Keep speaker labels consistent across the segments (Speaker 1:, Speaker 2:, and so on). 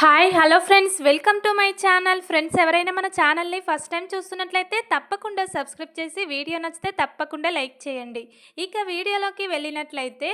Speaker 1: Hi hello friends welcome to my channel friends ఎవరైనా మన ఛానల్ని ఫస్ట్ టైం చూస్తున్నట్లయితే తప్పకుండా సబ్స్క్రైబ్ చేసి వీడియో నచ్చితే తప్పకుండా లైక్ చేయండి. ఇక వీడియోలోకి వెళ్ళినట్లయితే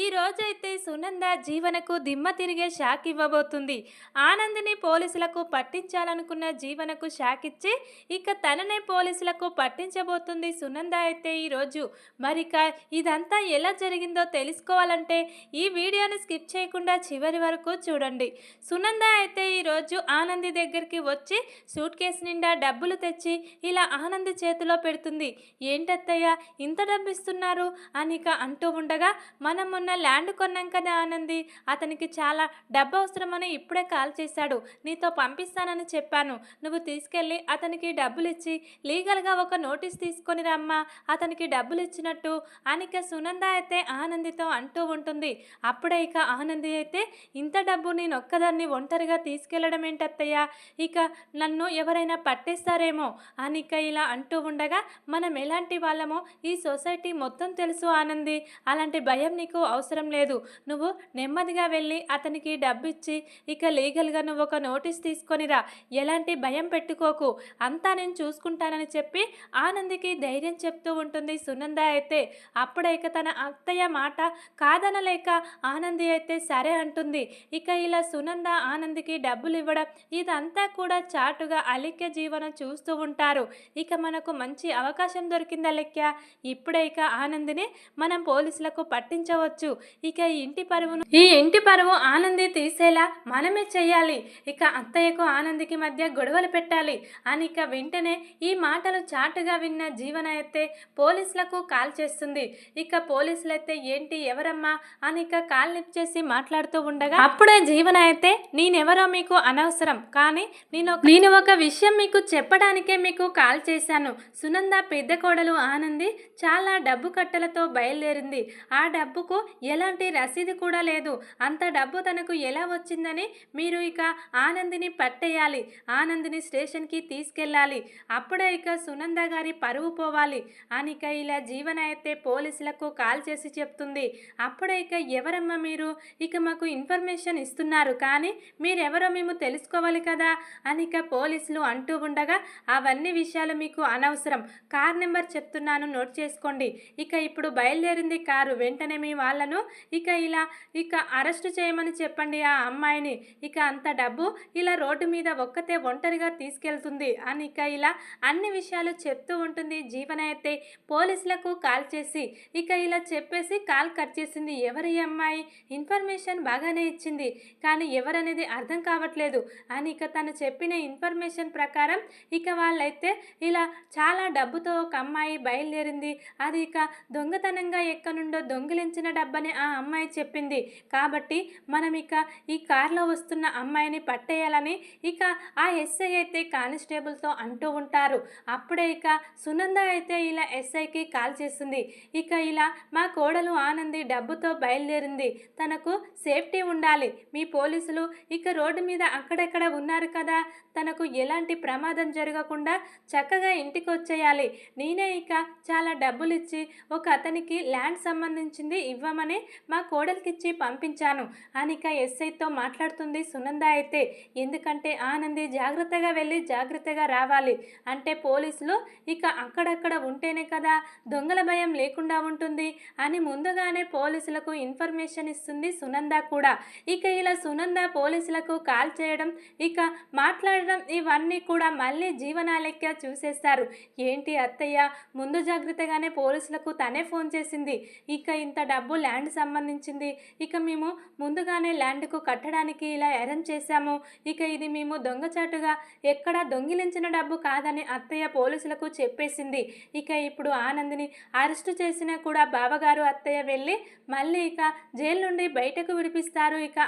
Speaker 1: ఈ రోజైతే సునంద జీవనకు దిమ్మ తిరిగే షాక్ ఇవ్వబోతుంది. ఆనందిని పోలీసులకు పట్టించాలనుకున్న జీవనకు షాక్ ఇచ్చి ఇక తననే పోలీసులకు పట్టించబోతుంది సునంద అయితే ఈరోజు మరిక ఇదంతా ఎలా జరిగిందో తెలుసుకోవాలంటే ఈ వీడియోని స్కిప్ చేయకుండా చివరి వరకు చూడండి. సునంద అయితే ఈరోజు ఆనంది దగ్గరికి వచ్చి సూట్ కేసు నిండా డబ్బులు తెచ్చి ఇలా ఆనంది చేతిలో పెడుతుంది. ఏంటత్తయ్య ఇంత డబ్బు ఇస్తున్నారు అనిక అంటూ ఉండగా మనం మొన్న ల్యాండ్ కొన్నాం కదా ఆనంది అతనికి చాలా డబ్బు అవసరమని ఇప్పుడే కాల్ చేశాడు. నీతో పంపిస్తానని చెప్పాను. నువ్వు తీసుకెళ్ళి అతనికి డబ్బులు ఇచ్చి లీగల్గా ఒక నోటీస్ తీసుకొని రమ్మా అతనికి డబ్బులు ఇచ్చినట్టు అనిక సునంద అయితే ఆనందితో అంటూ ఉంటుంది. అప్పుడే ఇక ఆనంది అయితే ఇంత డబ్బు నేను ఒక్కదాన్ని ఒంటరిగా తీసుకెళ్ళడం ఏంటత్తయ్య ఇక నన్ను ఎవరైనా పట్టేస్తారేమో? అనిక ఇలా అంటూ ఉండగా మనం ఎలాంటి వాళ్ళమో ఈ సొసైటీ మొత్తం తెలుసు ఆనంది. అలాంటి భయం నీకు అవసరం లేదు. నువ్వు నెమ్మదిగా వెళ్ళి అతనికి డబ్బు ఇచ్చి ఇక లీగల్గా నువ్వు ఒక నోటీస్ తీసుకొనిరా ఎలాంటి భయం పెట్టుకోకు. అంతా నేను చూసుకుంటానని చెప్పి ఆనందికి ధైర్యం చెప్తూ ఉంటుంది సునంద అయితే. అప్పుడే ఇక తన అత్తయ్య మాట కాదనలేక ఆనంది అయితే సరే అంటుంది. ఇక ఇలా సునంద ఆనందికి డబ్బులు ఇవ్వడం ఇదంతా కూడా చాటుగా అలిక్య జీవనం చూస్తూ ఉంటారు. ఇక మనకు మంచి అవకాశం దొరికింది అలిక్య ఇప్పుడే ఇక ఆనందిని మనం పోలీసులకు పట్టించవచ్చు. ఇక ఈ ఇంటి పరువును ఈ ఇంటి పరువు ఆనంది తీసేలా మనమే చెయ్యాలి ఇక అత్తయ్యకు ఆనందికి మధ్య గొడవలు పెట్టాలి అని ఇక వెంటనే ఈ మాటలు చాటుగా విన్న జీవన అయితే పోలీసులకు కాల్ చేస్తుంది. ఇక పోలీసులైతే ఏంటి ఎవరమ్మా? అని ఇక కాల్ లిఫ్ట్ చేసి మాట్లాడుతూ ఉండగా అప్పుడే జీవన అయితే నేను నేనెవరో మీకు అనవసరం కానీ నేను నేను ఒక విషయం మీకు చెప్పడానికే మీకు కాల్ చేశాను. సునంద పెద్ద కోడలు ఆనంది చాలా డబ్బు కట్టలతో బయలుదేరింది. ఆ డబ్బుకు ఎలాంటి రసీదు కూడా లేదు. అంత డబ్బు తనకు ఎలా వచ్చిందని మీరు ఇక ఆనందిని పట్టేయాలి. ఆనందిని స్టేషన్కి తీసుకెళ్ళాలి. అప్పుడే ఇక సునంద గారి పరువు పోవాలి అనిక ఇలా జీవన అయితే పోలీసులకు కాల్ చేసి చెప్తుంది. అప్పుడే ఇక ఎవరమ్మా మీరు? ఇక మాకు ఇన్ఫర్మేషన్ ఇస్తున్నారు కానీ మీరెవరో మేము తెలుసుకోవాలి కదా అనిక పోలీసులు అంటూ ఉండగా అవన్నీ విషయాలు మీకు అనవసరం. కార్ నెంబర్ చెప్తున్నాను నోట్ చేసుకోండి. ఇక ఇప్పుడు బయలుదేరింది కారు. వెంటనే మీ వాళ్ళను ఇక ఇలా ఇక అరెస్ట్ చేయమని చెప్పండి ఆ అమ్మాయిని. ఇక అంత డబ్బు ఇలా రోడ్డు మీద ఒక్కతే ఒంటరిగా తీసుకెళ్తుంది అని ఇక ఇలా అన్ని విషయాలు చెప్తూ ఉంటుంది జీవన అయితే పోలీసులకు కాల్ చేసి ఇక ఇలా చెప్పేసి కాల్ కట్ చేసింది ఎవరి అమ్మాయి? ఇన్ఫర్మేషన్ బాగానే ఇచ్చింది. కానీ ఎవరనేది అర్థం కావట్లేదు. అని ఇక తను చెప్పిన ఇన్ఫర్మేషన్ ప్రకారం ఇక వాళ్ళైతే ఇలా చాలా డబ్బుతో ఒక అమ్మాయి బయలుదేరింది. అది ఇక దొంగతనంగా ఎక్కనుండో దొంగిలించిన డబ్బని ఆ అమ్మాయి చెప్పింది. కాబట్టి మనం ఇక ఈ కార్లో వస్తున్న అమ్మాయిని పట్టేయాలని ఇక ఆ ఎస్ఐ అయితే కానిస్టేబుల్తో అంటూ ఉంటారు. అప్పుడే ఇక సునంద అయితే ఇలా ఎస్ఐకి కాల్ చేస్తుంది ఇక ఇలా మా కోడలు ఆనంది డబ్బుతో బయలుదేరింది. తనకు సేఫ్టీ ఉండాలి. మీ పోలీసులు ఇక రోడ్డు మీద అక్కడెక్కడ ఉన్నారు కదా? తనకు ఎలాంటి ప్రమాదం జరగకుండా చక్కగా ఇంటికి వచ్చేయాలి నేనే ఇక చాలా డబ్బులు ఇచ్చి ఒక అతనికి ల్యాండ్ సంబంధించింది ఇవ్వమని మా కోడలికిచ్చి పంపించాను. అనిక ఎస్ఐతో మాట్లాడుతుంది సునంద అయితే ఎందుకంటే ఆనంది జాగ్రత్తగా వెళ్ళి జాగ్రత్తగా రావాలి. అంటే పోలీసులు ఇక అక్కడక్కడ ఉంటేనే కదా దొంగల భయం లేకుండా ఉంటుంది అని ముందుగానే పోలీసులకు ఇన్ఫర్మేషన్ ఇస్తుంది సునంద కూడా. ఇక ఇలా సునంద పోలీసులకు కాల్ చేయడం ఇక మాట్లాడ మాట్లాడడం ఇవన్నీ కూడా మళ్ళీ జీవనాలెక్క చూసేస్తారు. ఏంటి అత్తయ్య? ముందు జాగ్రత్తగానే పోలీసులకు తనే ఫోన్ చేసింది. ఇక ఇంత డబ్బు ల్యాండ్ సంబంధించింది. ఇక మేము ముందుగానే ల్యాండ్కు కట్టడానికి ఇలా అరేంజ్ చేశాము. ఇక ఇది మేము దొంగచాటుగా ఎక్కడ దొంగిలించిన డబ్బు కాదని అత్తయ్య పోలీసులకు చెప్పేసింది. ఇక ఇప్పుడు ఆనందిని అరెస్టు చేసినా కూడా బావగారు అత్తయ్య వెళ్ళి మళ్ళీ ఇక జైలు నుండి బయటకు విడిపిస్తారు. ఇక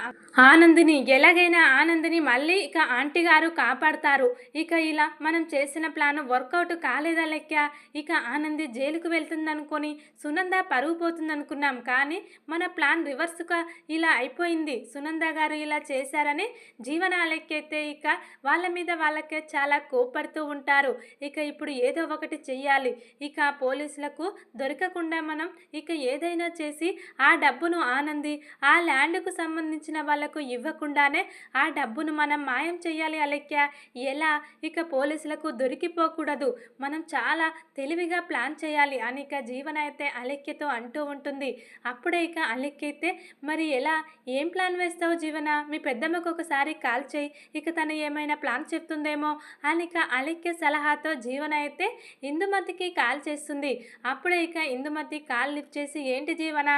Speaker 1: ఆనందిని ఎలాగైనా ఆనందిని మళ్ళీ ఇక ఆంటీ గారు కాపాడతారు. ఇక ఇలా మనం చేసిన ప్లాన్ వర్కౌట్ కాలేదా లెక్క? ఇక ఆనంది జైలుకు వెళ్తుందనుకొని సునంద పరుగు పోతుందనుకున్నాం. కానీ మన ప్లాన్ రివర్స్గా ఇలా అయిపోయింది. సునంద గారు ఇలా చేశారని జీవనాలెక్కైతే ఇక వాళ్ళ మీద వాళ్ళకే చాలా కోపడుతూ ఉంటారు. ఇక ఇప్పుడు ఏదో ఒకటి చెయ్యాలి. ఇక పోలీసులకు దొరకకుండా మనం ఇక ఏదైనా చేసి ఆ డబ్బును ఆనంది ఆ ల్యాండ్కు సంబంధించిన వాళ్ళకు ఇవ్వకుండానే ఆ డబ్బును మనం మాయం చేయాలి అలెక్య ఎలా? ఇక పోలీసులకు దొరికిపోకూడదు. మనం చాలా తెలివిగా ప్లాన్ చేయాలి. అని ఇక జీవన అయితే అలెక్యతో అంటూ ఉంటుంది. అప్పుడే ఇక అలెక్కైతే మరి ఎలా? ఏం ప్లాన్ వేస్తావు జీవన? మీ పెద్దమ్మకు ఒకసారి కాల్ చేయి. ఇక తను ఏమైనా ప్లాన్ చెప్తుందేమో? అని ఇక అలెక్య సలహాతో జీవన అయితే ఇందుమతికి కాల్ చేస్తుంది. అప్పుడే ఇక ఇందుమతి కాల్ లిఫ్ట్ చేసి ఏంటి జీవన?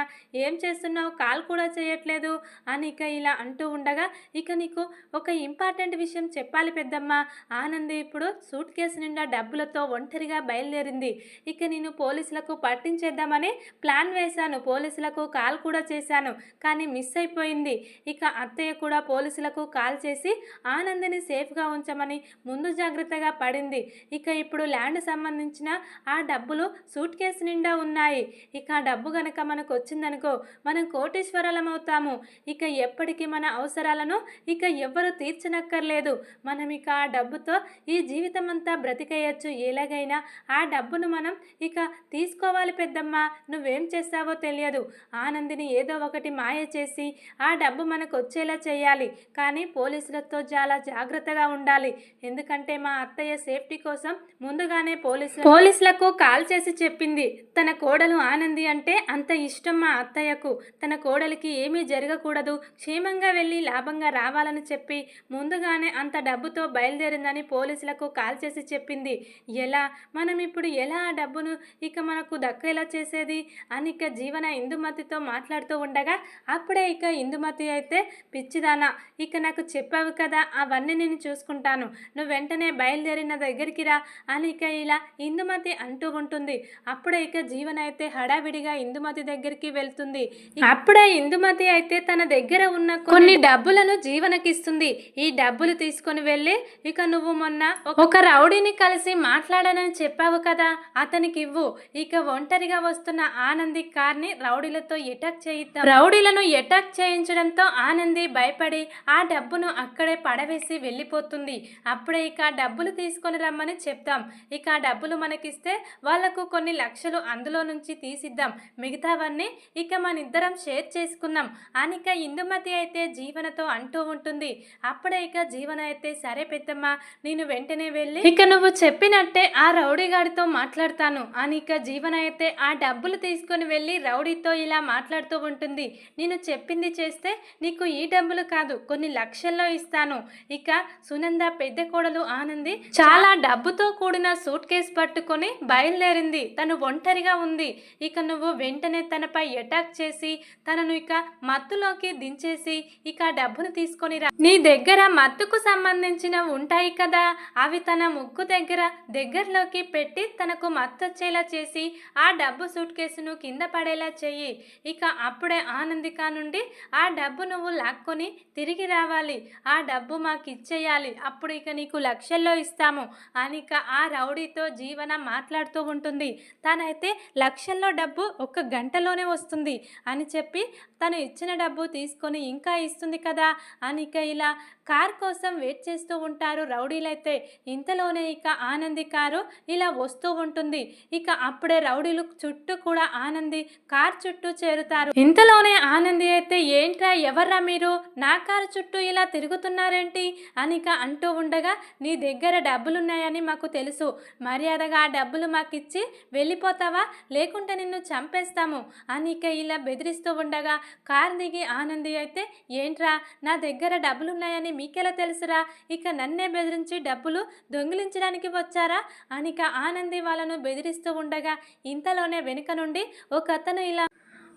Speaker 1: ఏం చేస్తున్నావు? కాల్ కూడా చేయట్లేదు. అని ఇక ఇలా అంటూ ఉండగా ఇక నీకు ఒక ఇంపార్టెంట్ విషయం చెప్పాలి పెద్దమ్మ. ఆనంది ఇప్పుడు సూట్ కేసు నిండా డబ్బులతో ఒంటరిగా బయలుదేరింది. ఇక నేను పోలీసులకు పట్టించేద్దామని ప్లాన్ వేశాను. పోలీసులకు కాల్ కూడా చేశాను కానీ మిస్ అయిపోయింది. ఇక అత్తయ్య కూడా పోలీసులకు కాల్ చేసి ఆనందిని సేఫ్గా ఉంచమని ముందు జాగ్రత్తగా పడింది. ఇక ఇప్పుడు ల్యాండ్ సంబంధించిన ఆ డబ్బులు సూట్ కేసు నిండా ఉన్నాయి. ఇక ఆ డబ్బు గనక మనకు వచ్చిందనుకో మనం కోటీశ్వరాలం అవుతాము ఇక ఎప్పటికీ మన అవసరాలను ఇక ఎవ్వరు తీర్చనక్కర్లేదు. మన మనం ఇక ఆ డబ్బుతో ఈ జీవితం అంతా బ్రతికేయచ్చు. ఎలాగైనా ఆ డబ్బును మనం ఇక తీసుకోవాలి పెద్దమ్మ. నువ్వేం చేస్తావో తెలియదు. ఆనందిని ఏదో ఒకటి మాయ చేసి ఆ డబ్బు మనకు వచ్చేలా చేయాలి. కానీ పోలీసులతో చాలా జాగ్రత్తగా ఉండాలి. ఎందుకంటే మా అత్తయ్య సేఫ్టీ కోసం ముందుగానే పోలీసు పోలీసులకు కాల్ చేసి చెప్పింది. తన కోడలు ఆనంది అంటే అంత ఇష్టం మా అత్తయ్యకు. తన కోడలికి ఏమీ జరగకూడదు. క్షేమంగా వెళ్ళి లాభంగా రావాలని చెప్పి ముందుగానే అంత డబ్బు డబ్బుతో బయలుదేరిందని పోలీసులకు కాల్ చేసి చెప్పింది. ఎలా? మనం ఇప్పుడు ఎలా ఆ డబ్బును ఇక మనకు దక్కేలా చేసేది? అని ఇక జీవన ఇందుమతితో మాట్లాడుతూ ఉండగా అప్పుడే ఇక ఇందుమతి అయితే పిచ్చిదానా ఇక నాకు చెప్పావు కదా అవన్నీ నేను చూసుకుంటాను. నువ్వు వెంటనే బయలుదేరి నా దగ్గరికి రా అని ఇక ఇలా ఇందుమతి అంటూ ఉంటుంది. అప్పుడే ఇక జీవన అయితే హడావిడిగా ఇందుమతి దగ్గరికి వెళ్తుంది. అప్పుడే ఇందుమతి అయితే తన దగ్గర ఉన్న కొన్ని డబ్బులను జీవనకిస్తుంది. ఈ డబ్బులు తీసుకొని వెళ్ళి ఇక నువ్వు మొన్న ఒక రౌడీని కలిసి మాట్లాడానని చెప్పావు కదా అతనికి ఇవ్వు ఇక ఒంటరిగా వస్తున్న ఆనంది కార్ని రౌడీలతో ఎటాక్ చేయిద్దాం. రౌడీలను ఎటాక్ చేయించడంతో ఆనంది భయపడి ఆ డబ్బును అక్కడే పడవేసి వెళ్ళిపోతుంది. అప్పుడే ఇక డబ్బులు తీసుకొని రమ్మని చెప్తాం. ఇక ఆ డబ్బులు మనకిస్తే వాళ్ళకు కొన్ని లక్షలు అందులో నుంచి తీసిద్దాం. మిగతావన్నీ ఇక మన ఇద్దరం షేర్ చేసుకుందాం. అనిక ఇందుమతి అయితే జీవనతో అంటూ ఉంటుంది. అప్పుడే ఇక జీవన అయితే సరే పెద్దమ్మ నేను వెంటనే వెళ్ళి ఇక నువ్వు చెప్పినట్టే ఆ రౌడీగాడితో మాట్లాడతాను. అని ఇక జీవన అయితే ఆ డబ్బులు తీసుకొని వెళ్ళి రౌడీతో ఇలా మాట్లాడుతూ ఉంటుంది. నేను చెప్పింది చేస్తే నీకు ఈ డబ్బులు కాదు కొన్ని లక్షల్లో ఇస్తాను. ఇక సునంద పెద్ద కోడలు ఆనంది చాలా డబ్బుతో కూడిన సూట్ కేసు పట్టుకొని బయలుదేరింది. తను ఒంటరిగా ఉంది. ఇక నువ్వు వెంటనే తనపై అటాక్ చేసి తనను ఇక మత్తులోకి దించేసి ఇక డబ్బును తీసుకొని రా. నీ దగ్గర మత్తుకు సంబంధించిన ఉంటాయి కదా అవి తన ముక్కు దగ్గర దగ్గరలోకి పెట్టి తనకు మత్తు వచ్చేలా చేసి ఆ డబ్బు సూట్ కేసును కింద పడేలా చెయ్యి. ఇక అప్పుడే ఆనందిక నుండి ఆ డబ్బు నువ్వు లాక్కొని తిరిగి రావాలి. ఆ డబ్బు మాకు ఇచ్చేయాలి అప్పుడు ఇక నీకు లక్షల్లో ఇస్తాము అని ఇక ఆ రౌడీతో జీవన మాట్లాడుతూ ఉంటుంది. తనైతే లక్షల్లో డబ్బు ఒక గంటలోనే వస్తుంది అని చెప్పి తను ఇచ్చిన డబ్బు తీసుకొని ఇంకా ఇస్తుంది కదా అనిక ఇలా కార్ కోసం వెయిట్ చేస్తూ ఉంటారు. రౌడీలైతే ఇంతలోనే ఇక ఆనంది కారు ఇలా వస్తూ ఉంటుంది. ఇక అప్పుడే రౌడీలు చుట్టూ కూడా ఆనంది కార్ చుట్టూ చేరుతారు. ఇంతలోనే ఆనంది అయితే ఏంట్రా ఎవర్రా మీరు? నా కారు చుట్టూ ఇలా తిరుగుతున్నారేంటి? అని ఇక అంటూ ఉండగా నీ దగ్గర డబ్బులున్నాయని మాకు తెలుసు. మర్యాదగా ఆ డబ్బులు మాకు ఇచ్చి వెళ్ళిపోతావా? లేకుంటే నిన్ను చంపేస్తాము. అని ఇక ఇలా బెదిరిస్తూ ఉండగా కార్ దిగి ఆనంది అయితే ఏంట్రా నా దగ్గర డబ్బులున్నాయని మీకెలా తెలుసురా? ఇక నన్నే బెదిరించి డబ్బులు దొంగిలించడానికి వచ్చారా? అనిక ఆనంది వాళ్ళను బెదిరిస్తూ ఉండగా ఇంతలోనే వెనుక నుండి ఒక అతను ఇలా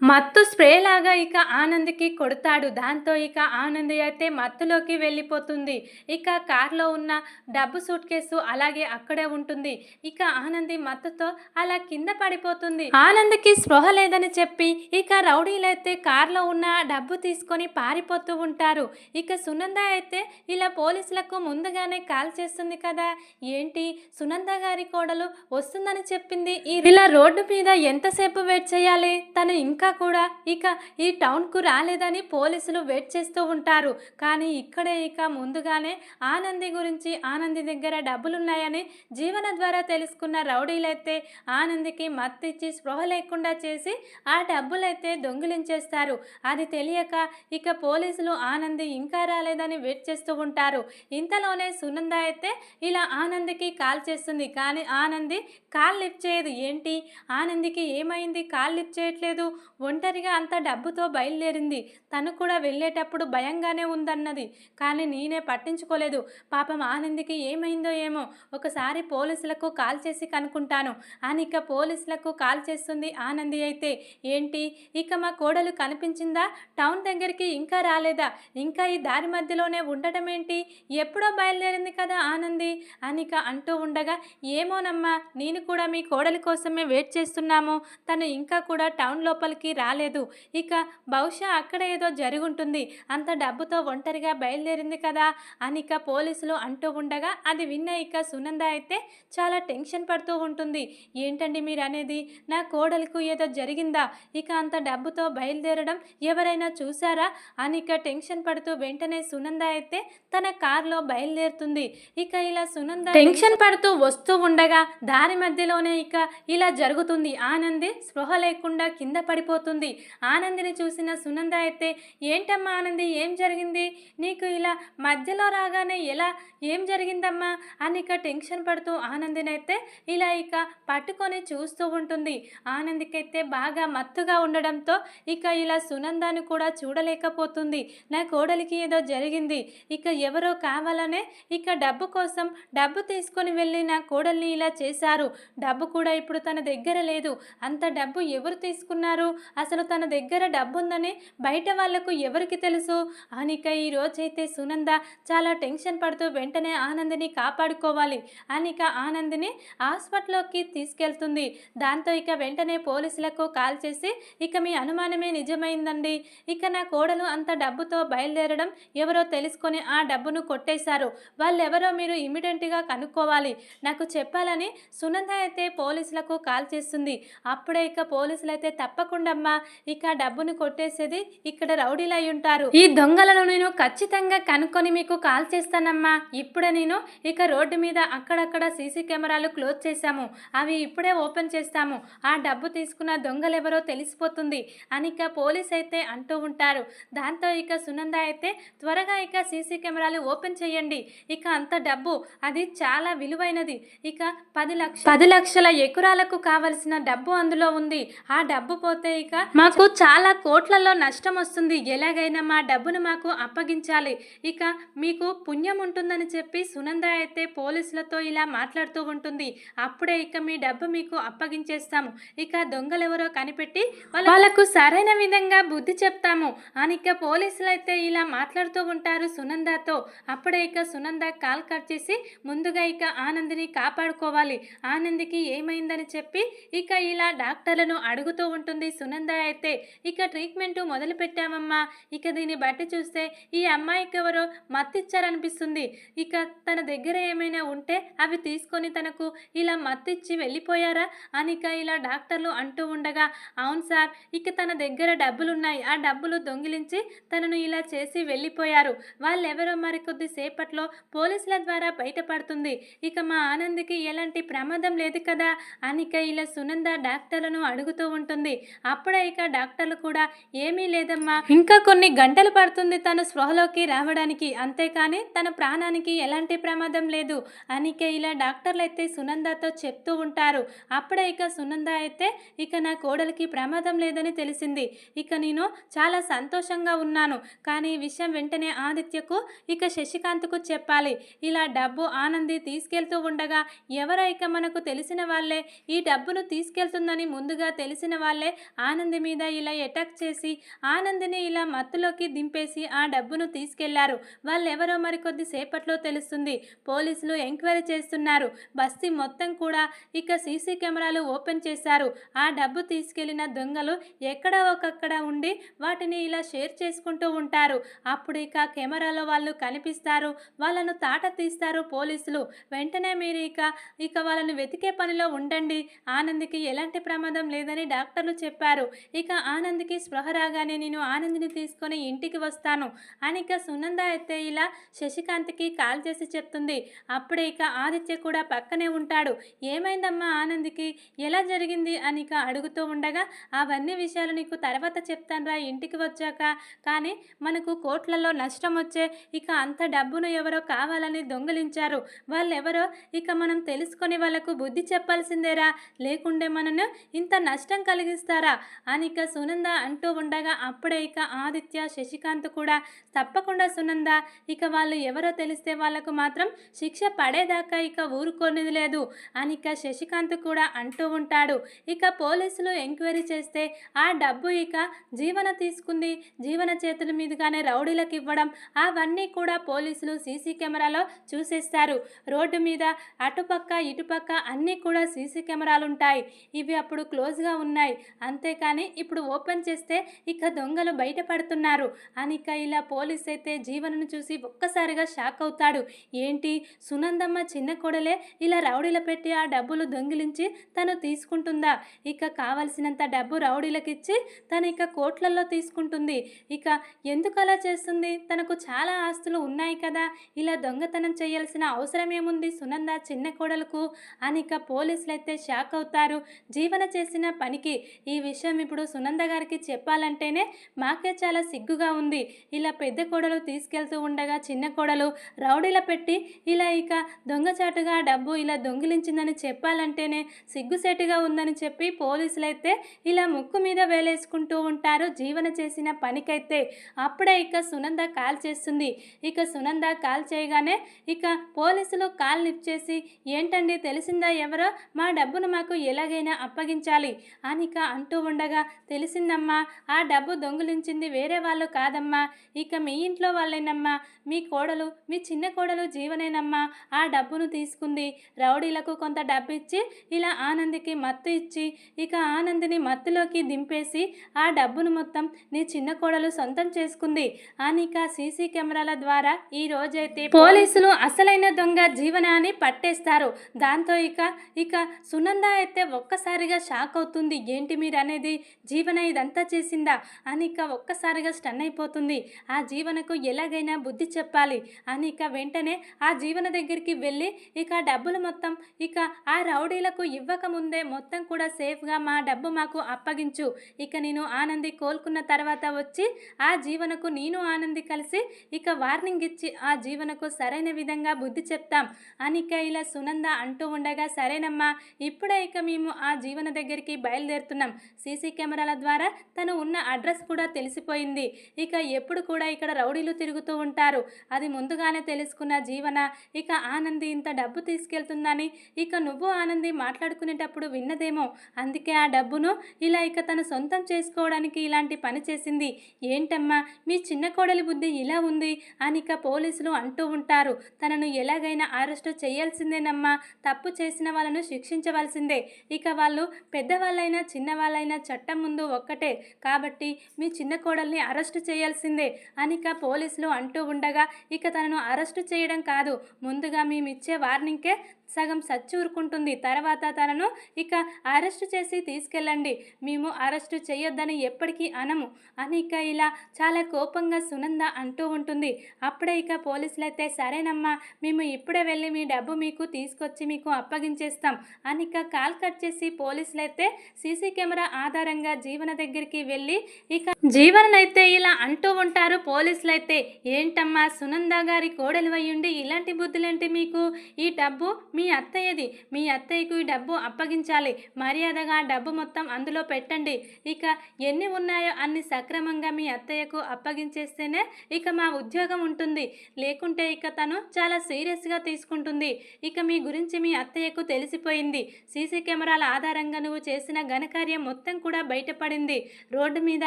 Speaker 1: మత్తు స్ప్రే లాగా ఇక ఆనందికి కొడతాడు. దాంతో ఇక ఆనంది అయితే మత్తులోకి వెళ్ళిపోతుంది. ఇక కార్లో ఉన్న డబ్బు సూట్ కేసు అలాగే అక్కడే ఉంటుంది. ఇక ఆనంది మత్తుతో అలా కింద పడిపోతుంది. ఆనంద్కి స్పృహ లేదని చెప్పి ఇక రౌడీలైతే కార్లో ఉన్న డబ్బు తీసుకొని పారిపోతూ ఉంటారు. ఇక సునంద అయితే ఇలా పోలీసులకు ముందుగానే కాల్ చేస్తుంది కదా. ఏంటి? సునంద గారి కోడలు వస్తుందని చెప్పింది. ఇలా రోడ్డు మీద ఎంతసేపు వెయిట్ చేయాలి? తను ఇంకా ఇంకా కూడా ఇక ఈ టౌన్కు రాలేదని పోలీసులు వెయిట్ చేస్తూ ఉంటారు. కానీ ఇక్కడే ఇక ముందుగానే ఆనంది గురించి ఆనంది దగ్గర డబ్బులున్నాయని జీవన ద్వారా తెలుసుకున్న రౌడీలైతే ఆనందికి మత్తిచ్చి స్పృహ లేకుండా చేసి ఆ డబ్బులైతే దొంగిలించేస్తారు. అది తెలియక ఇక పోలీసులు ఆనంది ఇంకా రాలేదని వెయిట్ చేస్తూ ఉంటారు. ఇంతలోనే సునంద అయితే ఇలా ఆనందికి కాల్ చేస్తుంది. కానీ ఆనంది కాల్ లిఫ్ట్ చేయదు. ఏంటి? ఆనందికి ఏమైంది? కాల్ లిఫ్ట్ చేయట్లేదు. ఒంటరిగా అంత డబ్బుతో బయలుదేరింది. తను కూడా వెళ్ళేటప్పుడు భయంగానే ఉందన్నది. కానీ నేనే పట్టించుకోలేదు. పాపం ఆనందికి ఏమైందో ఏమో. ఒకసారి పోలీసులకు కాల్ చేసి కనుక్కుంటాను. అని ఇక పోలీసులకు కాల్ చేస్తుంది ఆనంది అయితే. ఏంటి? ఇక మా కోడలు కనిపించిందా? టౌన్ దగ్గరికి ఇంకా రాలేదా? ఇంకా ఈ దారి మధ్యలోనే ఉండటం ఏంటి? ఎప్పుడో బయలుదేరింది కదా ఆనంది. అనిక అంటూ ఉండగా ఏమోనమ్మా నేను కూడా మీ కోడలి కోసమే వెయిట్ చేస్తున్నాము. తను ఇంకా కూడా టౌన్ లోపలికి రాలేదు. ఇక బహుశా అక్కడ ఏదో జరుగుంటుంది. అంత డబ్బుతో ఒంటరిగా బయలుదేరింది కదా అనిక పోలీసులు అంటూ ఉండగా అది విన్న ఇక సునంద అయితే చాలా టెన్షన్ పడుతూ ఉంటుంది. ఏంటండి మీరు అనేది నా కోడలకు ఏదో జరిగిందా? ఇక అంత డబ్బుతో బయలుదేరడం ఎవరైనా చూసారా అనిక టెన్షన్ పడుతూ వెంటనే సునంద అయితే తన కారులో బయలుదేరుతుంది. ఇక ఇలా సునంద టెన్షన్ పడుతూ వస్తూ ఉండగా దారి మధ్యలోనే ఇక ఇలా జరుగుతుంది. ఆనంది స్పృహ లేకుండా కింద పడిపో పడిపోతుంది ఆనందిని చూసిన సునంద అయితే ఏంటమ్మా ఆనంది ఏం జరిగింది? నీకు ఇలా మధ్యలో రాగానే ఎలా? ఏం జరిగిందమ్మా? అని ఇక టెన్షన్ పడుతూ ఆనందినైతే ఇలా ఇక పట్టుకొని చూస్తూ ఉంటుంది. ఆనందికైతే బాగా మత్తుగా ఉండడంతో ఇక ఇలా సునందాను కూడా చూడలేకపోతుంది. నా కోడలికి ఏదో జరిగింది. ఇక ఎవరో కావాలనే ఇక డబ్బు కోసం డబ్బు తీసుకొని వెళ్ళి నా కోడల్ని ఇలా చేశారు. డబ్బు కూడా ఇప్పుడు తన దగ్గర లేదు. అంత డబ్బు ఎవరు తీసుకున్నారు? అసలు తన దగ్గర డబ్బు ఉందని బయట వాళ్ళకు ఎవరికి తెలుసు? అనిక ఈ రోజైతే సునంద చాలా టెన్షన్ పడుతూ వెంటనే ఆనందిని కాపాడుకోవాలి. అనిక ఆనందిని హాస్పిటల్లోకి తీసుకెళ్తుంది. దాంతో ఇక వెంటనే పోలీసులకు కాల్ చేసి ఇక మీ అనుమానమే నిజమైందండి. ఇక నా కోడలు అంత డబ్బుతో బయలుదేరడం ఎవరో తెలుసుకొని ఆ డబ్బును కొట్టేశారు. వాళ్ళెవరో మీరు ఇమీడియట్గా కనుక్కోవాలి. నాకు చెప్పాలని సునంద అయితే పోలీసులకు కాల్ చేస్తుంది. అప్పుడే ఇక పోలీసులు అయితే తప్పకుండా అమ్మా ఇక డబ్బును కొట్టేసేది ఇక్కడ రౌడీలు అయి ఉంటారు. ఈ దొంగలను నేను ఖచ్చితంగా కనుక్కొని మీకు కాల్ చేస్తానమ్మా. ఇప్పుడే నేను ఇక రోడ్డు మీద అక్కడక్కడ సీసీ కెమెరాలు క్లోజ్ చేశాము. అవి ఇప్పుడే ఓపెన్ చేస్తాము. ఆ డబ్బు తీసుకున్న దొంగలెవరో తెలిసిపోతుంది. అని ఇక పోలీస్ అయితే అంటూ ఉంటారు. దాంతో ఇక సునంద అయితే త్వరగా ఇక సీసీ కెమెరాలు ఓపెన్ చేయండి. ఇక అంత డబ్బు అది చాలా విలువైనది. ఇక పది లక్ష పది లక్షల ఎకరాలకు కావలసిన డబ్బు అందులో ఉంది. ఆ డబ్బు పోతే ఇక మాకు చాలా కోట్లలో నష్టం వస్తుంది. ఎలాగైనా మా డబ్బును మాకు అప్పగించాలి. ఇక మీకు పుణ్యం ఉంటుందని చెప్పి సునంద అయితే పోలీసులతో ఇలా మాట్లాడుతూ ఉంటుంది. అప్పుడే ఇక మీ డబ్బు మీకు అప్పగించేస్తాము. ఇక దొంగలెవరో కనిపెట్టి వాళ్ళ- వాళ్ళకు సరైన విధంగా బుద్ధి చెప్తాము. అని ఇక పోలీసులు అయితే ఇలా మాట్లాడుతూ ఉంటారు సునందతో. అప్పుడే ఇక సునంద కాల్ కట్ చేసి ముందుగా ఇక ఆనందిని కాపాడుకోవాలి. ఆనందికి ఏమైందని చెప్పి ఇక ఇలా డాక్టర్లను అడుగుతూ ఉంటుంది సునంద. అయితే ఇక ట్రీట్మెంట్ మొదలు పెట్టామమ్మా ఇక దీన్ని బట్టి చూస్తే ఈ అమ్మాయికి ఎవరో మత్తిచ్చారనిపిస్తుంది. ఇక తన దగ్గర ఏమైనా ఉంటే అవి తీసుకొని తనకు ఇలా మత్తిచ్చి వెళ్ళిపోయారా? అని ఇక ఇలా డాక్టర్లు అంటూ ఉండగా అవును సార్ ఇక తన దగ్గర డబ్బులున్నాయి. ఆ డబ్బులు దొంగిలించి తనను ఇలా చేసి వెళ్ళిపోయారు. వాళ్ళెవరో మరి కొద్దిసేపట్లో పోలీసుల ద్వారా బయటపడుతుంది. ఇక మా ఆనంద్కి ఎలాంటి ప్రమాదం లేదు కదా? అనిక ఇలా సునంద డాక్టర్లను అడుగుతూ ఉంటుంది. అప్పుడే ఇక డాక్టర్లు కూడా ఏమీ లేదమ్మా. ఇంకా కొన్ని గంటలు పడుతుంది తను స్పృహలోకి రావడానికి. అంతేకాని తన ప్రాణానికి ఎలాంటి ప్రమాదం లేదు. అనిక ఇలా డాక్టర్లు అయితే సునందతో చెప్తూ ఉంటారు. అప్పుడే ఇక సునంద అయితే ఇక నా కోడలికి ప్రమాదం లేదని తెలిసింది. ఇక నేను చాలా సంతోషంగా ఉన్నాను. కానీ ఈ విషయం వెంటనే ఆదిత్యకు ఇక శశికాంత్కు చెప్పాలి. ఇలా డబ్బు ఆనంది తీసుకెళ్తూ ఉండగా ఎవరో ఇక మనకు తెలిసిన వాళ్ళే. ఈ డబ్బును తీసుకెళ్తుందని ముందుగా తెలిసిన వాళ్ళే. ఆనంది మీద ఇలా అటాక్ చేసి ఆనందిని ఇలా మత్తులోకి దింపేసి ఆ డబ్బును తీసుకెళ్ళారు. వాళ్ళెవరో మరి కొద్దిసేపట్లో తెలుస్తుంది. పోలీసులు ఎంక్వైరీ చేస్తున్నారు. బస్తీ మొత్తం కూడా ఇక సీసీ కెమెరాలు ఓపెన్ చేశారు. ఆ డబ్బు తీసుకెళ్ళిన దొంగలు ఎక్కడ ఒకక్కడ ఉండి వాటిని ఇలా షేర్ చేసుకుంటూ ఉంటారు. అప్పుడు ఇక కెమెరాలో వాళ్ళు కనిపిస్తారు. వాళ్ళను తాట తీస్తారు పోలీసులు. వెంటనే మీరు ఇక ఇక వాళ్ళను వెతికే పనిలో ఉండండి. ఆనంద్కి ఎలాంటి ప్రమాదం లేదని డాక్టర్లు చెప్పారు. ఉంటారు ఇక ఆనంద్కి స్పృహ రాగానే నేను ఆనంద్ని తీసుకొని ఇంటికి వస్తాను. అని ఇక సునంద అయితే ఇలా శశికాంత్కి కాల్ చేసి చెప్తుంది. అప్పుడే ఇక ఆదిత్య కూడా పక్కనే ఉంటాడు. ఏమైందమ్మా ఆనంద్కి? ఎలా జరిగింది? అని ఇక అడుగుతూ ఉండగా అవన్నీ విషయాలు నీకు తర్వాత చెప్తానురా ఇంటికి వచ్చాక. కానీ మనకు కోట్లలో నష్టం వచ్చే ఇక అంత డబ్బును ఎవరో కావాలని దొంగిలించారు. వాళ్ళెవరో? ఇక మనం తెలుసుకొని వాళ్ళకు బుద్ధి చెప్పాల్సిందేరా? లేకుండే మనను ఇంత నష్టం కలిగిస్తారా? అని ఇక సునంద అంటూ ఉండగా అప్పుడే ఇక ఆదిత్య శశికాంత్ కూడా తప్పకుండా సునంద. ఇక వాళ్ళు ఎవరో తెలిస్తే వాళ్ళకు మాత్రం శిక్ష పడేదాకా ఇక ఊరుకోనేది లేదు. అని ఇక శశికాంత్ కూడా అంటూ ఉంటాడు. ఇక పోలీసులు ఎంక్వైరీ చేస్తే ఆ డబ్బు ఇక జీవన తీసుకుంది. జీవన చేతుల మీదుగానే రౌడీలకు ఇవ్వడం అవన్నీ కూడా పోలీసులు సీసీ కెమెరాలో చూసేస్తారు. రోడ్డు మీద అటుపక్క ఇటుపక్క అన్నీ కూడా సీసీ కెమెరాలు ఉంటాయి ఇవి అప్పుడు క్లోజ్గా ఉన్నాయి. అంతే కానీ ఇప్పుడు ఓపెన్ చేస్తే ఇక దొంగలు బయటపడుతున్నారు. అనిక ఇలా పోలీస్ అయితే జీవనను చూసి ఒక్కసారిగా షాక్ అవుతాడు. ఏంటి? సునందమ్మ చిన్న కొడలే ఇలా రౌడీల పెట్టి ఆ డబ్బులు దొంగిలించి తను తీసుకుంటుందా? ఇక కావలసినంత డబ్బు రౌడీలకిచ్చి తను ఇక కోట్లలో తీసుకుంటుంది. ఇక ఎందుకు అలా చేస్తుంది? తనకు చాలా ఆస్తులు ఉన్నాయి కదా. ఇలా దొంగతనం చేయాల్సిన అవసరం ఏముంది సునంద చిన్న కోడలకు? అని ఇక పోలీసులు అయితే షాక్ అవుతారు. జీవన చేసిన పనికి ఈ విషయం ఇప్పుడు సునంద గారికి చెప్పాలంటేనే మాకే చాలా సిగ్గుగా ఉంది. ఇలా పెద్ద కోడలు తీసుకెళ్తూ ఉండగా చిన్న కోడలు రౌడీల పెట్టి ఇలా ఇక దొంగచాటుగా డబ్బు ఇలా దొంగిలించిందని చెప్పాలంటేనే సిగ్గుసేటుగా ఉందని చెప్పి పోలీసులు అయితే ఇలా ముక్కు మీద వేలేసుకుంటూ ఉంటారు జీవన చేసిన పనికైతే. అప్పుడే ఇక సునంద కాల్ చేస్తుంది. ఇక సునంద కాల్ చేయగానే ఇక పోలీసులు కాల్ లిఫ్ట్ చేసి ఏంటండి తెలిసిందా ఎవరో? మా డబ్బును మాకు ఎలాగైనా అప్పగించాలి అని ఇక అంటూ ఉండగా తెలిసిందమ్మా ఆ డబ్బు దొంగిలించింది వేరే వాళ్ళు కాదమ్మా ఇక మీ ఇంట్లో వాళ్ళేనమ్మా మీ కోడలు మీ చిన్న కోడలు జీవనేనమ్మా ఆ డబ్బును తీసుకుంది రౌడీలకు కొంత డబ్బు ఇచ్చి ఇలా ఆనందికి మత్తు ఇచ్చి ఇక ఆనందిని మత్తులోకి దింపేసి ఆ డబ్బును మొత్తం నీ చిన్న కోడలు సొంతం చేసుకుంది అని ఇక సీసీ కెమెరాల ద్వారా ఈ రోజైతే పోలీసులు అసలైన దొంగ జీవనాన్ని పట్టేస్తారు. దాంతో ఇక ఇక సునంద అయితే ఒక్కసారిగా షాక్ అవుతుంది ఏంటి మీరు అనేది జీవన ఇదంతా చేసిందా? అని ఇక ఒక్కసారిగా స్టన్ అయిపోతుంది. ఆ జీవనకు ఎలాగైనా బుద్ధి చెప్పాలి. అని ఇక వెంటనే ఆ జీవన దగ్గరికి వెళ్ళి ఇక డబ్బులు మొత్తం ఇక ఆ రౌడీలకు ఇవ్వకముందే మొత్తం కూడా సేఫ్గా మా డబ్బు మాకు అప్పగించు. ఇక నేను ఆనంది కోలుకున్న తర్వాత వచ్చి ఆ జీవనకు నేను ఆనంది కలిసి ఇక వార్నింగ్ ఇచ్చి ఆ జీవనకు సరైన విధంగా బుద్ధి చెప్తాం. అని ఇక ఇలా సునంద అంటూ ఉండగా సరేనమ్మా ఇప్పుడే ఇక మేము ఆ జీవన దగ్గరికి బయలుదేరుతున్నాం. సీసీ కెమెరాల ద్వారా తను ఉన్న అడ్రస్ కూడా తెలిసిపోయింది. ఇక ఎప్పుడు కూడా ఇక్కడ రౌడీలు తిరుగుతూ ఉంటారు. అది ముందుగానే తెలుసుకున్న జీవన ఇక ఆనంది ఇంత డబ్బు తీసుకెళ్తుందని ఇక నువ్వు ఆనంది మాట్లాడుకునేటప్పుడు విన్నదేమో. అందుకే ఆ డబ్బును ఇలా ఇక తను సొంతం చేసుకోవడానికి ఇలాంటి పని చేసింది. ఏంటమ్మా మీ చిన్న కోడలి బుద్ధి ఇలా ఉంది అని ఇక పోలీసులు అంటూ ఉంటారు. తనను ఎలాగైనా అరెస్టు చేయాల్సిందేనమ్మా. తప్పు చేసిన వాళ్ళను శిక్షించవలసిందే. ఇక వాళ్ళు పెద్దవాళ్ళైనా చిన్నవాళ్ళైనా చట్టం ముందు ఒక్కటే. కాబట్టి మీ చిన్న కోడల్ని అరెస్టు చేయాల్సిందే అనిక పోలీసులు అంటూ ఉండగా ఇక తనను అరెస్టు చేయడం కాదు. ముందుగా మేము ఇచ్చే వార్నింగ్కే సగం సచ్చి ఊరుకుంటుంది తర్వాత తనను ఇక అరెస్టు చేసి తీసుకెళ్ళండి. మేము అరెస్టు చేయొద్దని ఎప్పటికీ అనము. అని ఇక ఇలా చాలా కోపంగా సునంద అంటూ ఉంటుంది. అప్పుడే ఇక పోలీసులు అయితే సరేనమ్మా మేము ఇప్పుడే వెళ్ళి మీ డబ్బు మీకు తీసుకొచ్చి మీకు అప్పగించేస్తాం. అని ఇక కాల్ కట్ చేసి పోలీసులు అయితే సీసీ కెమెరా ఆధారంగా జీవన దగ్గరికి వెళ్ళి ఇక జీవనైతే ఇలా అంటూ ఉంటారు పోలీసులు అయితే ఏంటమ్మా సునంద గారి కోడలు అయ్యుండి ఇలాంటి బుద్ధులేంటి మీకు? ఈ డబ్బు మీ అత్తయ్యది. మీ అత్తయ్యకు డబ్బు అప్పగించాలి. మర్యాదగా డబ్బు మొత్తం అందులో పెట్టండి. ఇక ఎన్ని ఉన్నాయో అన్ని సక్రమంగా మీ అత్తయ్యకు అప్పగించేస్తేనే ఇక మా ఉద్యోగం ఉంటుంది. లేకుంటే ఇక తను చాలా సీరియస్గా తీసుకుంటుంది. ఇక మీ గురించి మీ అత్తయ్యకు తెలిసిపోయింది. సీసీ కెమెరాల ఆధారంగా నువ్వు చేసిన ఘనకార్యం మొత్తం కూడా బయటపడింది. రోడ్డు మీద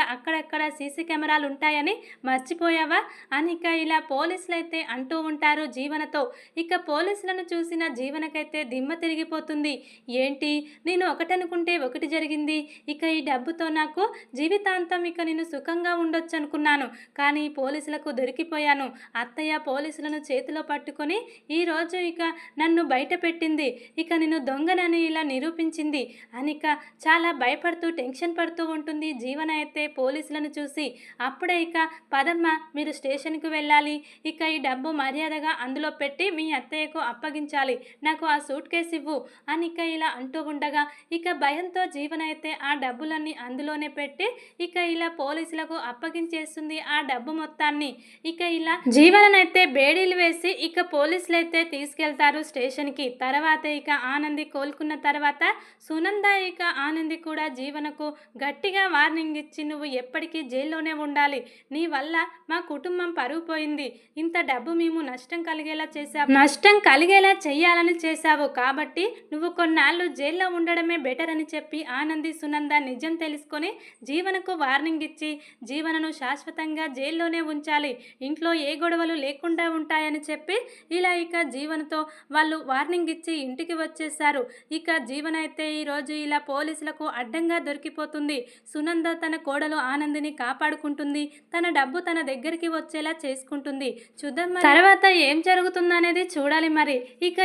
Speaker 1: అక్కడక్కడ సీసీ కెమెరాలు ఉంటాయని మర్చిపోయావా? అని ఇక ఇలా పోలీసులు అయితే అంటూ ఉంటారు జీవనతో. ఇక పోలీసులను చూసిన జీవన జీవనకైతే దిమ్మ తిరిగిపోతుంది. ఏంటి? నేను ఒకటనుకుంటే ఒకటి జరిగింది. ఇక ఈ డబ్బుతో నాకు జీవితాంతం ఇక నేను సుఖంగా ఉండొచ్చు అనుకున్నాను కానీ పోలీసులకు దొరికిపోయాను. అత్తయ్య పోలీసులను చేతిలో పట్టుకొని ఈ రోజు ఇక నన్ను బయట పెట్టింది ఇక నేను దొంగనని ఇలా నిరూపించింది. అనిక చాలా భయపడుతూ టెన్షన్ పడుతూ ఉంటుంది జీవన అయితే పోలీసులను చూసి. అప్పుడే ఇక పదమ్మ మీరు స్టేషన్కి వెళ్ళాలి. ఇక ఈ డబ్బు మర్యాదగా అందులో పెట్టి మీ అత్తయ్యకు అప్పగించాలి. నాకు ఆ సూట్ కేసు ఇవ్వు అని ఇక ఇలా అంటూ ఉండగా ఇక భయంతో జీవనైతే అయితే ఆ డబ్బులన్నీ అందులోనే పెట్టి ఇక ఇలా పోలీసులకు అప్పగించేస్తుంది ఆ డబ్బు మొత్తాన్ని. ఇక ఇలా జీవననైతే బేడీలు వేసి ఇక పోలీసులు అయితే తీసుకెళ్తారు స్టేషన్కి. తర్వాత ఇక ఆనంది కోలుకున్న తర్వాత సునంద ఇక ఆనంది కూడా జీవనకు గట్టిగా వార్నింగ్ ఇచ్చి నువ్వు ఎప్పటికీ జైల్లోనే ఉండాలి. నీ వల్ల మా కుటుంబం పరుగు పోయింది ఇంత డబ్బు మేము నష్టం కలిగేలా చేశావు నష్టం కలిగేలా చెయ్యాలని చేశావు కాబట్టి నువ్వు కొన్నాళ్ళు జైల్లో ఉండడమే బెటర్ అని చెప్పి ఆనంది సునంద నిజం తెలుసుకొని జీవనకు వార్నింగ్ ఇచ్చి జీవనను శాశ్వతంగా జైల్లోనే ఉంచాలి. ఇంట్లో ఏ గొడవలు లేకుండా ఉంటాయని చెప్పి ఇలా ఇక జీవనతో వాళ్ళు వార్నింగ్ ఇచ్చి ఇంటికి వచ్చేసారు ఇక జీవన అయితే ఈరోజు ఇలా పోలీసులకు అడ్డంగా దొరికిపోతుంది. సునంద తన కోడలు ఆనందిని కాపాడుకుంటుంది. తన డబ్బు తన దగ్గరికి వచ్చేలా చేసుకుంటుంది. చూద్దాం తర్వాత ఏం జరుగుతుందనేది చూడాలి మరి. ఇక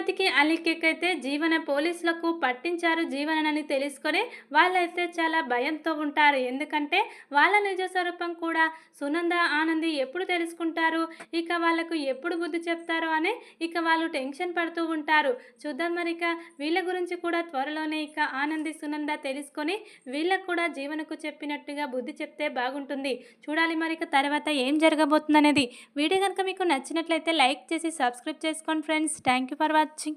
Speaker 1: శ్రీమతికి అలీకెక్కైతే జీవన పోలీసులకు పట్టించారు జీవనని తెలుసుకొని వాళ్ళైతే చాలా భయంతో ఉంటారు. ఎందుకంటే వాళ్ళ నిజ స్వరూపం కూడా సునంద ఆనంది ఎప్పుడు తెలుసుకుంటారు? ఇక వాళ్ళకు ఎప్పుడు బుద్ధి చెప్తారు అని ఇక వాళ్ళు టెన్షన్ పడుతూ ఉంటారు. చూద్దాం మరి ఇక వీళ్ళ గురించి కూడా త్వరలోనే ఇక ఆనంది సునంద తెలుసుకొని వీళ్ళకు కూడా జీవనకు చెప్పినట్టుగా బుద్ధి చెప్తే బాగుంటుంది. చూడాలి మరి ఇక తర్వాత ఏం జరగబోతుంది అనేది వీడియో కనుక మీకు నచ్చినట్లయితే లైక్ చేసి సబ్స్క్రైబ్ చేసుకోండి friends. Thank you for watching. watching.